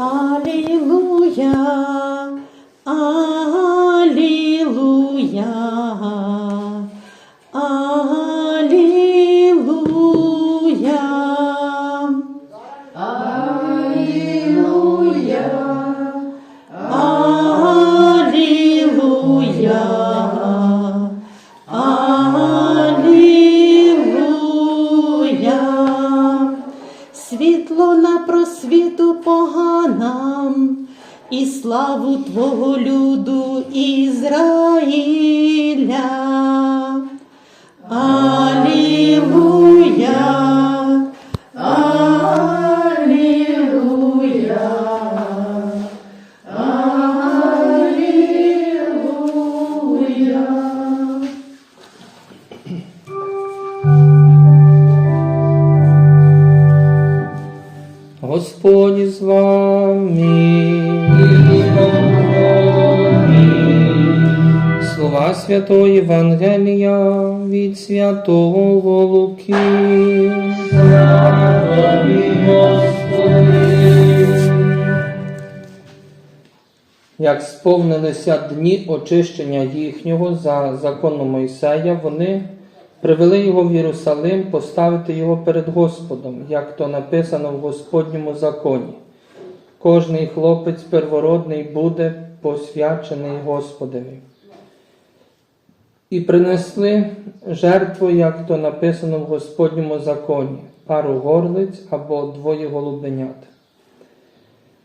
Алілуя, Алілуя, Господь з вами. Слова Святого Євангелія від Святого Луки. Як сповнилися дні очищення їхнього за законом Мойсея, вони привели його в Єрусалим поставити його перед Господом, як то написано в Господньому законі. Кожний хлопець первородний буде посвячений Господові. І принесли жертву, як то написано в Господньому законі, пару горлиць або двоє голубенят.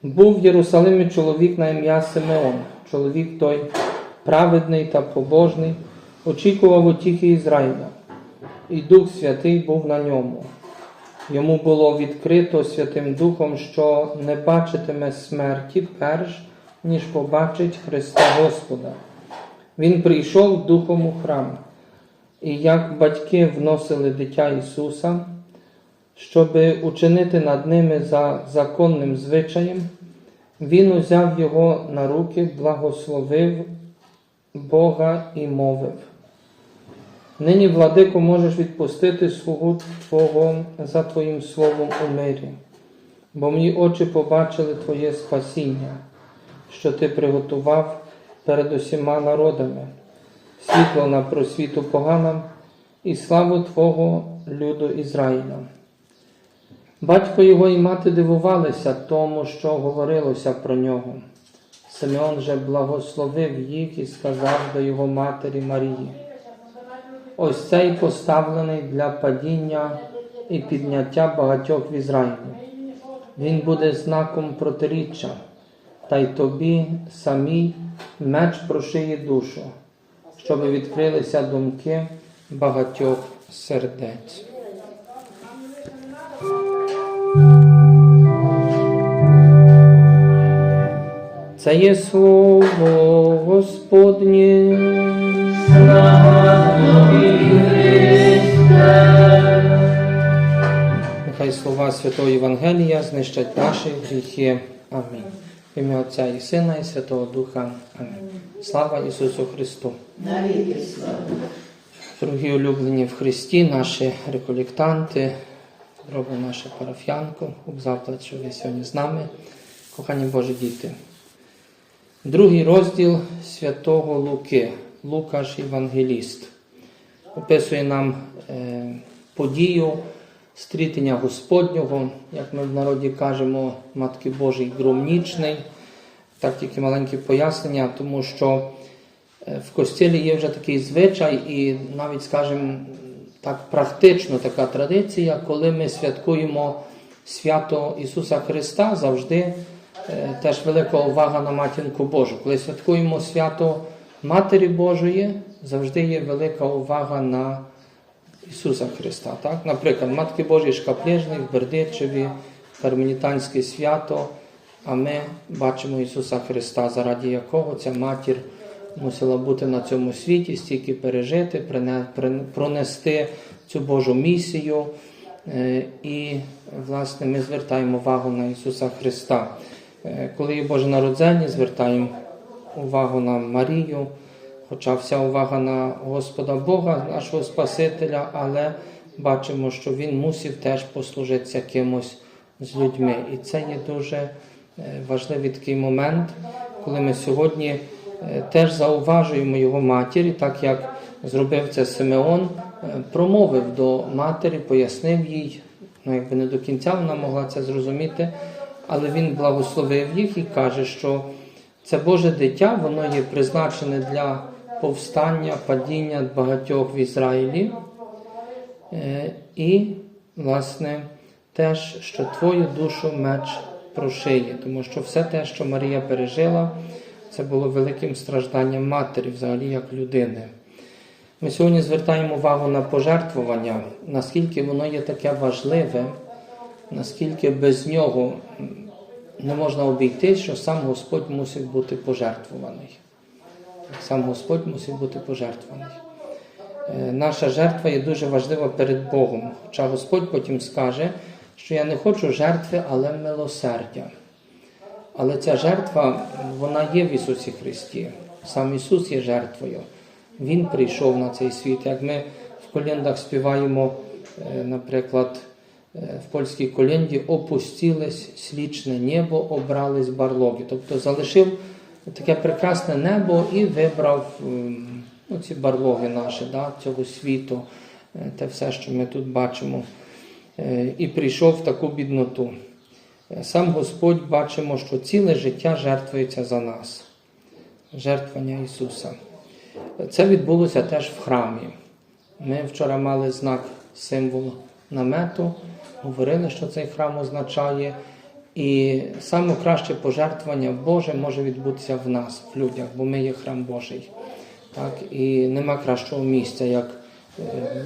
Був в Єрусалимі чоловік на ім'я Симеон. Чоловік той праведний та побожний, очікував утіхи Ізраїля, і Дух Святий був на ньому. Йому було відкрито Святим Духом, що не бачитиме смерті перш, ніж побачить Христа Господа. Він прийшов духом у храм, і як батьки вносили дитя Ісуса, щоб учинити над ними за законним звичаєм, він узяв його на руки, благословив Бога і мовив. Нині, владико, можеш відпустити слугу Твого за Твоїм словом у мирі, бо мої очі побачили Твоє спасіння, що Ти приготував перед усіма народами, світло на просвіту поганам і славу Твого люду Ізраїля. Батько його і мати дивувалися тому, що говорилося про нього. Симеон же благословив їх і сказав до його матері Марії. Ось цей поставлений для падіння і підняття багатьох в Ізраїлі. Він буде знаком протиріччя, та й тобі самій меч прошиє душу, щоб відкрилися думки багатьох сердець. Це є слово Господнє. Нехай слова Святого Євангелія знищать наші гріхи. Амінь. В ім'я Отця і Сина, і Святого Духа. Амінь. Слава Ісусу Христу! Навіки слава. Дорогі улюблені в Христі, наші реколектанти, дорога наша парафіянко, обзавтра, що ви сьогодні з нами, кохані Божі діти. Другий розділ святого Луки, Лукаш Євангеліст, описує нам е, подію стрітення Господнього, як ми в народі кажемо, Матки Божий громнічний. Так тільки маленьке пояснення, тому що е, в костілі є вже такий звичай, і навіть, скажімо, так практично така традиція, коли ми святкуємо свято Ісуса Христа, завжди теж велика увага на матінку Божу. Коли святкуємо свято Матері Божої, завжди є велика увага на Ісуса Христа. Так? Наприклад, Матки Божої Шкаплежних, в Бердичеві, Карменітанське свято, а ми бачимо Ісуса Христа, заради якого ця матір мусила бути на цьому світі, стільки пережити, пронести цю Божу місію. Е, І, власне, ми звертаємо увагу на Ісуса Христа. Е, Коли є Боже народження, звертаємо увагу на Марію, хоча вся увага на Господа Бога, нашого Спасителя, але бачимо, що Він мусив теж послужитися кимось з людьми. І це є дуже е, важливий такий момент, коли ми сьогодні е, теж зауважуємо його матір, і так як зробив це Симеон, промовив до матері, пояснив їй, ну якби не до кінця вона могла це зрозуміти, але він благословив їх і каже, що це Боже дитя, воно є призначене для повстання, падіння багатьох в Ізраїлі. Е, І, власне, теж, що твою душу меч прошиє, тому що все те, що Марія пережила, це було великим стражданням матері, взагалі як людини. Ми сьогодні звертаємо увагу на пожертвування, наскільки воно є таке важливе, наскільки без нього не можна обійти, що сам Господь мусить бути пожертвуваний. Сам Господь мусить бути пожертвований. Е, Наша жертва є дуже важлива перед Богом. Хоча Господь потім скаже, що я не хочу жертви, але милосердя. Але ця жертва, вона є в Ісусі Христі. Сам Ісус є жертвою. Він прийшов на цей світ. Як ми в колендах співаємо, е, наприклад, в польській коленді опустилось слічне небо, обрались барлоги. Тобто залишив таке прекрасне небо і вибрав ем, ну, ці барлоги наші, да, цього світу, е, те все, що ми тут бачимо. Е, І прийшов в таку бідноту. Е, Сам Господь бачимо, що ціле життя жертвується за нас. Жертвування Ісуса. Це відбулося теж в храмі. Ми вчора мали знак, символ намету, говорили, що цей храм означає. І саме краще пожертвування Боже може відбутися в нас, в людях, бо ми є храм Божий. Так? І нема кращого місця як е,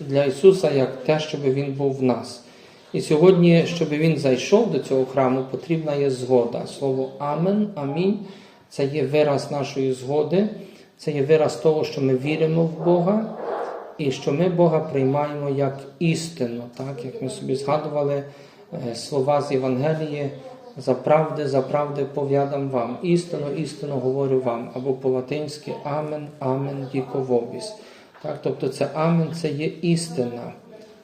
для Ісуса, як те, щоб Він був в нас. І сьогодні, щоб Він зайшов до цього храму, потрібна є згода. Слово Амен, Амінь це є вираз нашої згоди, це є вираз того, що ми віримо в Бога і що ми Бога приймаємо як істину, так як ми собі згадували е, слова з Євангелії. За правди, за правди пов'ядам вам. Істину, істину говорю вам. Або по-латинськи Амен, Амен, діковобіс. Так, тобто це Амен це є істина.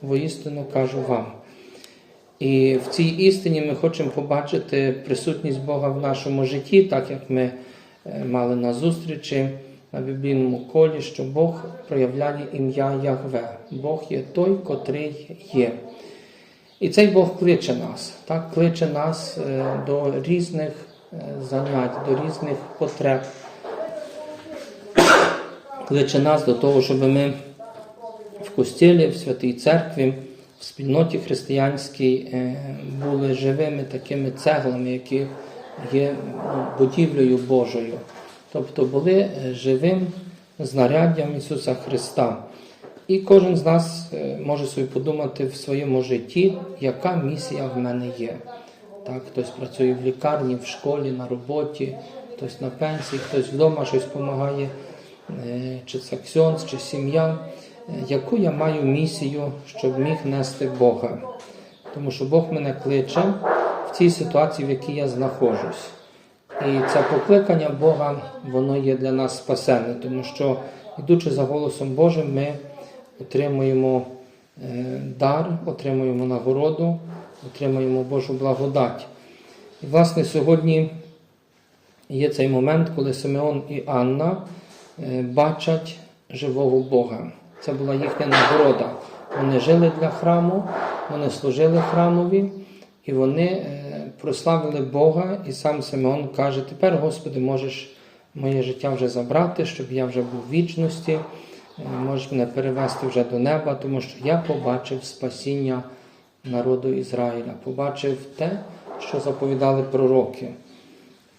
Воістину кажу вам. І в цій істині ми хочемо побачити присутність Бога в нашому житті, так як ми е, мали на зустрічі на біблійному колі, що Бог проявляє ім'я Ягве. Бог є той, котрий є. І цей Бог кличе нас, так, кличе нас е, до різних е, занять, до різних потреб. Кличе нас до того, щоб ми в костілі, в святій церкві, в спільноті християнській е, були живими такими цеглами, які є ну, будівлею Божою. Тобто були е, живим знаряддям Ісуса Христа. І кожен з нас е, може собі подумати в своєму житті, яка місія в мене є. Так, хтось працює в лікарні, в школі, на роботі, хтось на пенсії, хтось вдома щось допомагає, е, чи це ксьонс, чи сім'я. Яку я маю місію, щоб міг нести Бога? Тому що Бог мене кличе в цій ситуації, в якій я знаходжусь. І це покликання Бога, воно є для нас спасенне, тому що, йдучи за голосом Божим, ми отримуємо е, дар, отримуємо нагороду, отримуємо Божу благодать. І, власне, сьогодні є цей момент, коли Симеон і Анна е, бачать живого Бога. Це була їхня нагорода. Вони жили для храму, вони служили храмові, і вони е, прославили Бога. І сам Симеон каже: Тепер, Господи, можеш моє життя вже забрати, щоб я вже був в вічності. Е, Можеш мене перевести вже до неба, тому що я побачив спасіння народу Ізраїля, побачив те, що заповідали пророки.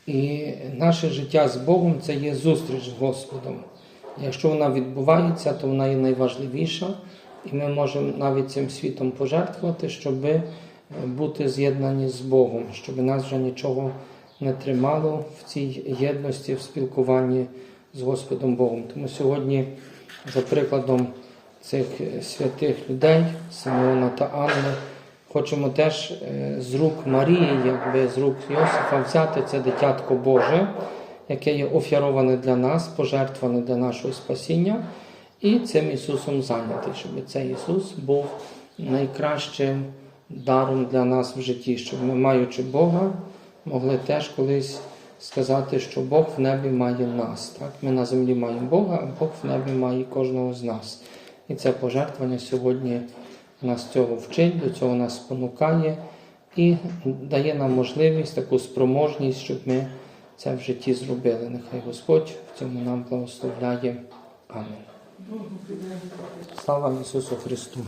І наше життя з Богом це є зустріч з Господом. Якщо вона відбувається, то вона є найважливіша, і ми можемо навіть цим світом пожертвувати, щоб бути з'єднані з Богом, щоб нас вже нічого не тримало в цій єдності, в спілкуванні з Господом Богом. Тому сьогодні, за прикладом цих святих людей, Симеона та Анни, хочемо теж е, з рук Марії, якби з рук Йосифа, взяти це дитятко Боже, яке є офяроване для нас, пожертване для нашого спасіння, і цим Ісусом зайнятий, щоб цей Ісус був найкращим даром для нас в житті, щоб ми, маючи Бога, могли теж колись сказати, що Бог в небі має нас. Так? Ми на землі маємо Бога, а Бог в небі має кожного з нас. І це пожертвування сьогодні нас цього вчить, до цього нас спонукає і дає нам можливість, таку спроможність, щоб ми це в житті зробили. Нехай Господь в цьому нам благословляє. Амінь. Слава Ісусу Христу!